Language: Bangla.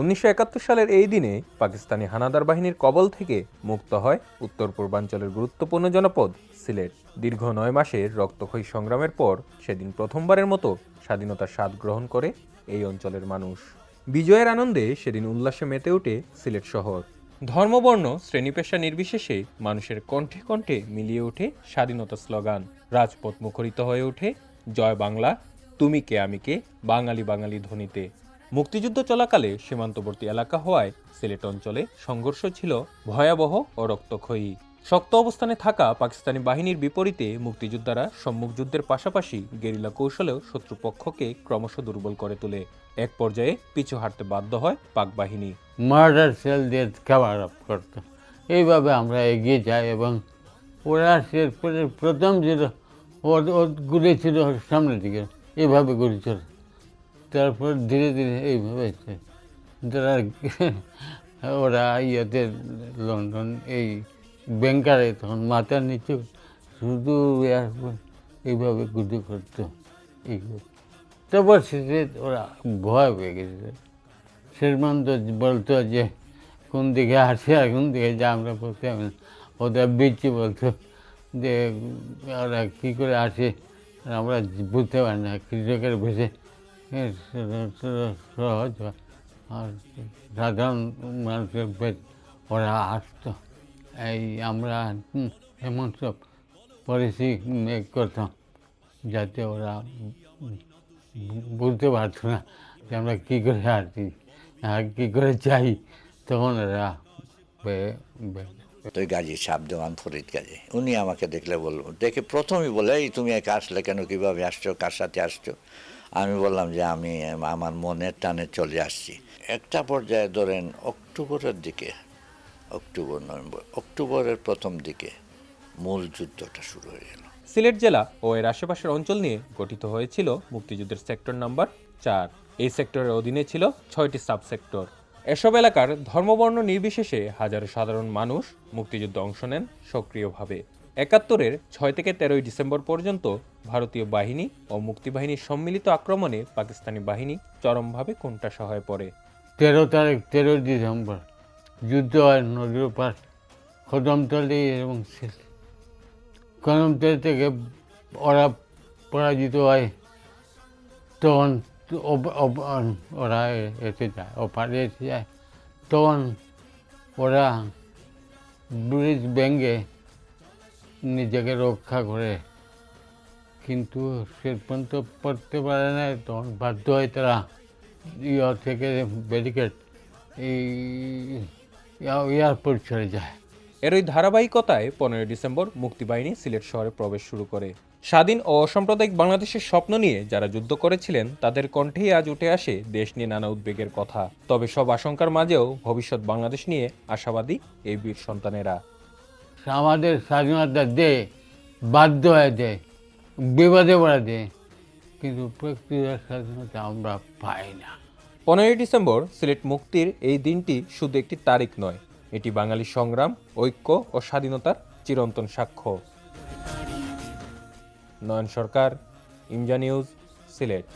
উনিশশো একাত্তর সালের এই দিনে পাকিস্তানি হানাদার বাহিনীর কবল থেকে মুক্ত হয় উত্তর পূর্বাঞ্চলের গুরুত্বপূর্ণ জনপদ, সিলেট। দীর্ঘ নয় মাসের রক্তক্ষয়ী সংগ্রামের পর সেদিন প্রথমবারের মতো স্বাধীনতার স্বাদ গ্রহণ করে এই অঞ্চলের মানুষ। বিজয়ের আনন্দে সেদিন উল্লাসে মেতে ওঠে সিলেট শহর। ধর্মবর্ণ শ্রেণি পেশা নির্বিশেষে মানুষের কণ্ঠে কণ্ঠে মিলিয়ে ওঠে স্বাধীনতা স্লোগান। রাজপথ মুখরিত হয়ে ওঠে, জয় বাংলা, তুমি কে, আমি কে, বাঙালি বাঙালি ধ্বনিতে। মুক্তিযুদ্ধ চলাকালে সীমান্তবর্তী এলাকা হওয়ায় সিলেট অঞ্চলে সংঘর্ষ ছিল ভয়াবহ ও রক্তক্ষয়ী। শক্ত অবস্থানে থাকা পাকিস্তানি বাহিনীর বিপরীতে মুক্তিযোদ্ধারা সম্মুখ যুদ্ধের পাশাপাশি গেরিলা কৌশলেও শত্রুপক্ষকে ক্রমশ দুর্বল করে তোলে। এক পর্যায়ে পিছু হাঁটতে বাধ্য হয় পাক বাহিনী। মার্ডার সেল দিয়ে আপ করতো। এইভাবে আমরা এগিয়ে যাই এবং ওরা প্রথম ওর গুলি ছিল সামনের দিকে, এভাবে গুলি তারপর ধীরে ধীরে এইভাবে যারা ওরা ইয়েতে লন্ডন, এই ব্যাংকারে তখন মাথার নিচে, শুধু এইভাবে গুলি করতো এইভাবে। তারপর শেষে ওরা ভয় পেয়ে গেছে। শেরমান তো বলতো যে, কোন দিকে আসে আর কোন দিকে যা আমরা বলতে ওদের বিচ্ছি বলতো যে, ওরা কী করে আসে? আমরা বুঝতে পারি না। কৃষকের ভেসে সহজ-। আর সাধারণ মানুষের বেশ ওরা আসতো এই আমরা এমন সব পলিসি করতাম যাতে ওরা বুঝতে পারতো না যে আমরা কী করে আসছি আর কী করে চাই তখন বে- তো গাজী সাহেব দেওয়ান ফরিদ গাজী। উনি আমাকে দেখলে বলব। দেখে প্রথমেই বলে, এই তুমি একা আসলে কেন? কীভাবে আসছো? কার সাথে আসছো? আমি বললাম যে আমি, আমার মনের টানে চলে আসছি। একটা পর্যায়ে ধরেন অক্টোবরের দিকে, অক্টোবর, নভেম্বর, অক্টোবরের প্রথম দিকে মূল যুদ্ধটা শুরু হয়ে গেল। সিলেট জেলা ও এর আশেপাশের অঞ্চল নিয়ে গঠিত হয়েছিল মুক্তিযুদ্ধের সেক্টর নাম্বার চার। এই সেক্টরের অধীনে ছিল ছয়টি সাব সেক্টর এসব এলাকার ধর্মবর্ণ নির্বিশেষে হাজারো সাধারণ মানুষ মুক্তিযুদ্ধে অংশ নেন সক্রিয়ভাবে। একাত্তরের ছয় থেকে তেরোই ডিসেম্বর পর্যন্ত ভারতীয় বাহিনী ও মুক্তিবাহিনীর সম্মিলিত আক্রমণে পাকিস্তানি বাহিনী চরমভাবে কোণঠাসা হয়ে পড়ে? তেরো তারিখ তেরো ডিসেম্বর। যুদ্ধ হয় নদীর পার কদমতলি এবং কদমতলি থেকে ওরা পরাজিত হয়। তখন ওরা এসে যায়, ওপারে এসে যায়। তখন ওরা ব্রিজ ভেঙে নিজেকে রক্ষা করে। কিন্তু সে পর্যন্ত পড়তে পারে না, তখন বাধ্য হয় তারা ইয়া থেকে ব্যারিকেড এই এয়ারপোর্ট চলে যায়। এরই ধারাবাহিকতায় পনেরোই ডিসেম্বর মুক্তিবাহিনী সিলেট শহরে প্রবেশ শুরু করে। স্বাধীন ও অসাম্প্রদায়িক বাংলাদেশের স্বপ্ন নিয়ে যারা যুদ্ধ করেছিলেন, তাদের কণ্ঠেই আজ উঠে আসে দেশ নিয়ে নানা উদ্বেগের কথা। তবে সব আশঙ্কার মাঝেও ভবিষ্যৎ বাংলাদেশ নিয়ে আশাবাদী এই বীর সন্তানেরা। আমাদের স্বাধীনতা দে বাধ্য হয়ে দেয় বিবাদে পড়া দেয় কিন্তু প্রকৃত স্বাধীনতা আমরা পাই না। পনেরোই ডিসেম্বর সিলেট মুক্তির এই দিনটি শুধু একটি তারিখ নয়, এটি বাঙালি সংগ্রাম, ঐক্য ও স্বাধীনতার চিরন্তন সাক্ষ্য। নয়ন সরকার, ইমজা নিউজ, সিলেট।